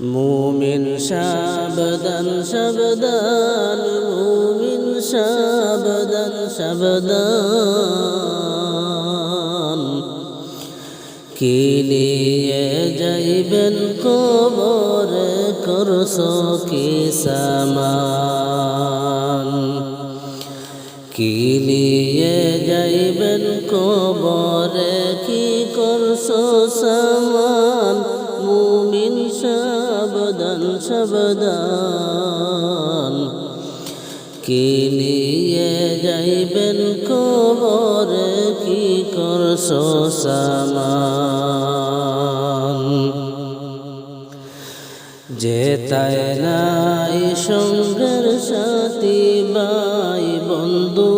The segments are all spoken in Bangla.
মুমিন সাবধান সাবধান, মুমিন সাবধান সাবধান। কি নিয়ে যাইবেন কবরে করস কি সামান? কিলিয়ে যাইবেন কবরে, কি করস সামান? সাবধান। কি নিয়ে যাইবেন কবরে, কি করস সামান যেতায় নাই সঙ্গের সাথী বাই বন্ধু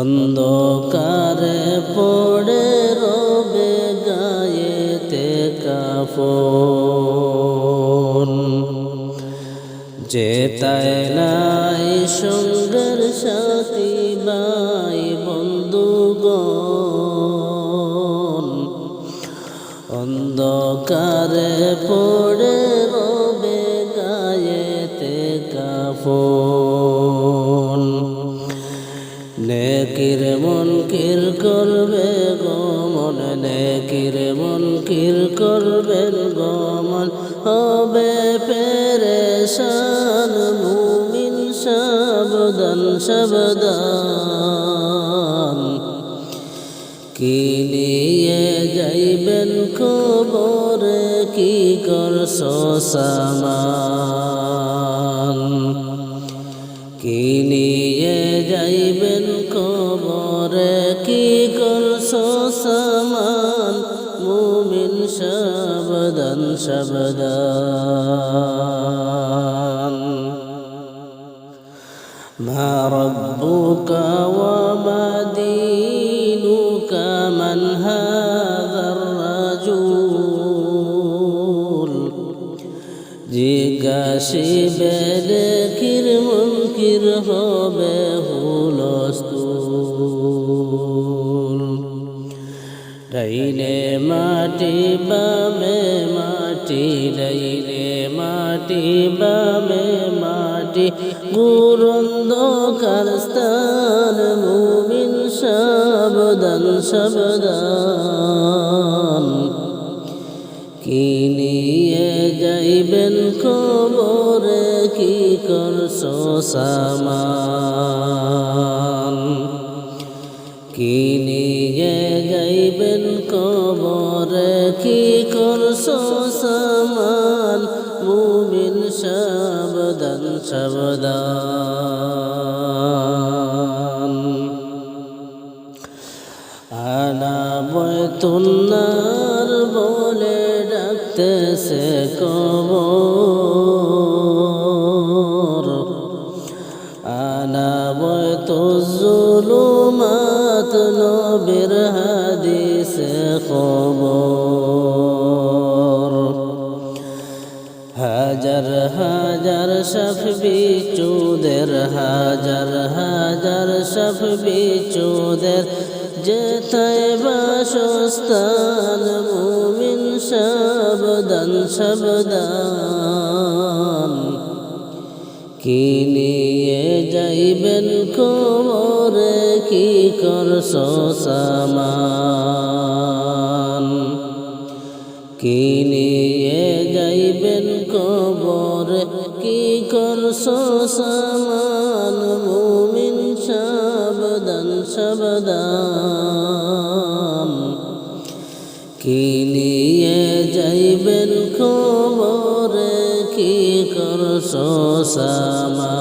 অন্ধকারে কাফন যেতায় নাই সঙ্গের সাথী বাই বন্ধুগণ। অন্ধকারে পড়ে রবে গায়েতে কাফন। নেকির মন মন কির করবেন গমন হবে পেরেশান, মুমিন সাবধান সাবধান। কি নিয়ে যাইবেন খবরে, কি করছ সামান? কি নিয়ে যাইবেন কবরে কি করছ মুমিন সাবধান সাবধান ما ربك وما دينك من هذا الرجل জিজ্ঞাসিবে দেখির মুনকির হবে ডাইনে মাটি বামে মাটি ডাইনে মাটি বামে মাটি। গুরুন্ধকার স্থান, মুমিন সাবধান সাবধান। কি নিয়ে যাইবেন কবরে কি করছ সামান? কি নিয়ে কবরে কি করছ সামান? মুমিন সাবধান সাবধান। আনা বয় বয়তুন্নার বলে ডাকতেছে কবর। খবর হাজার হাজার সফ বিচুদের, হাজার হাজার সফ বিচুদের, যেথায় বাসস্থান, মুমিন সাবধান সাবধান। কি নিয়ে যাইবেন কবরে কি করছ সামান? কি নিয়ে যাইবেন কবরে? কি করছ সামান? মুমিন সাবধান সাবধান। কি নিয়ে যাইবেন খবরে কি করছ সামান?